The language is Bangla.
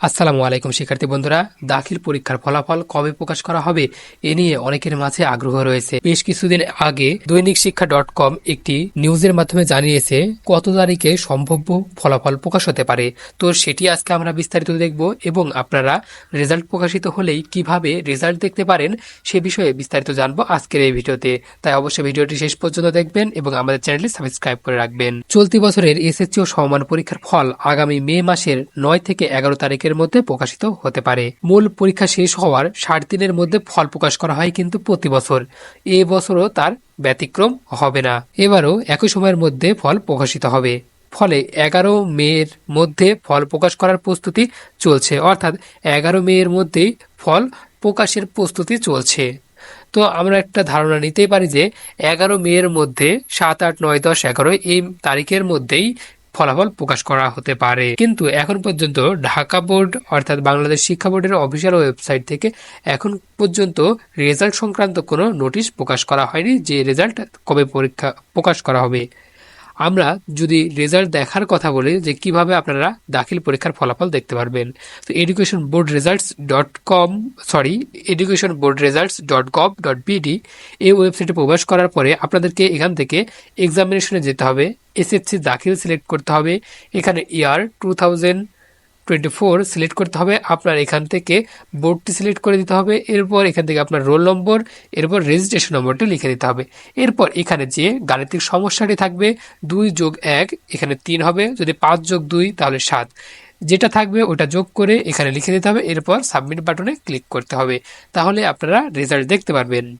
আসসালামু আলাইকুম, শিক্ষার্থী বন্ধুরা। দাখিল পরীক্ষার ফলাফল কবে প্রকাশ করা হবে এ নিয়ে অনেকের মাঝে আগ্রহ রয়েছে। বেশ কিছুদিন আগে দৈনিক শিক্ষা ডট কম একটি নিউজের মাধ্যমে জানিয়েছে কত তারিখে সম্ভাব্য ফলাফল প্রকাশ হতে পারে। তো সেটি আজকে আমরা বিস্তারিত দেখব এবং আপনারা রেজাল্ট প্রকাশিত হলেই কীভাবে রেজাল্ট দেখতে পারেন সে বিষয়ে বিস্তারিত জানব আজকের এই ভিডিওতে। তাই অবশ্যই ভিডিওটি শেষ পর্যন্ত দেখবেন এবং আমাদের চ্যানেলটি সাবস্ক্রাইব করে রাখবেন। চলতি বছরের এসএসসি ও সমমান পরীক্ষার ফল আগামী মে মাসের নয় থেকে এগারো তারিখের মধ্যে প্রকাশিত হতে পারে। মূল পরীক্ষা শেষ হওয়ার ষাট দিনের মধ্যে ফল প্রকাশ করা হয় কিন্তু প্রতি বছর। এ বছরও তার ব্যতিক্রম হবে না। এবারও একই সময়ের মধ্যে ফল প্রকাশিত হবে। ফলে এগারো মেয়ের মধ্যে ফল প্রকাশ করার প্রস্তুতি চলছে। অর্থাৎ এগারো মেয়ের মধ্যেই ফল প্রকাশের প্রস্তুতি চলছে। তো আমরা একটা ধারণা নিতেই পারি যে, এগারো মেয়ের মধ্যে সাত, আট, নয়, দশ, এগারো এই তারিখের মধ্যেই ফলাফল প্রকাশ করা হতে পারে। কিন্তু এখন পর্যন্ত ঢাকা বোর্ড অর্থাৎ বাংলাদেশ শিক্ষা বোর্ডের অফিসিয়াল ওয়েবসাইট থেকে এখন পর্যন্ত রেজাল্ট সংক্রান্ত কোনো নোটিশ প্রকাশ করা হয়নি যে রেজাল্ট কবে পরীক্ষা প্রকাশ করা হবে। আমরা যদি রেজাল্ট দেখার কথা বলি যে কীভাবে আপনারা দাখিল পরীক্ষার ফলাফল দেখতে পারবেন। তো education board results dot com sorry education board results dot gov dot BD এই ওয়েবসাইটে প্রবেশ করার পরে আপনাদেরকে এখান থেকে এক্সামিনেশনে যেতে হবে এসএসসি দাখিল সিলেক্ট করতে হবে। এখানে year two thousand twenty four select করতে হবে। আপনার এখান থেকে বোর্ডটি সিলেক্ট করে দিতে হবে। এরপর এখান থেকে আপনার রোল নম্বর এরপর রেজিস্ট্রেশন নম্বরটি লিখে দিতে হবে। এরপর এখানে যে গাণিতিক সমস্যাটি থাকবে, দুই যোগ এক, এখানে তিন হবে। যদি পাঁচ যোগ দুই, তাহলে সাত। যেটা থাকবে ওটা যোগ করে এখানে লিখে দিতে হবে। এরপর সাবমিট বাটনে ক্লিক করতে হবে। তাহলে আপনারা রেজাল্ট দেখতে পারবেন।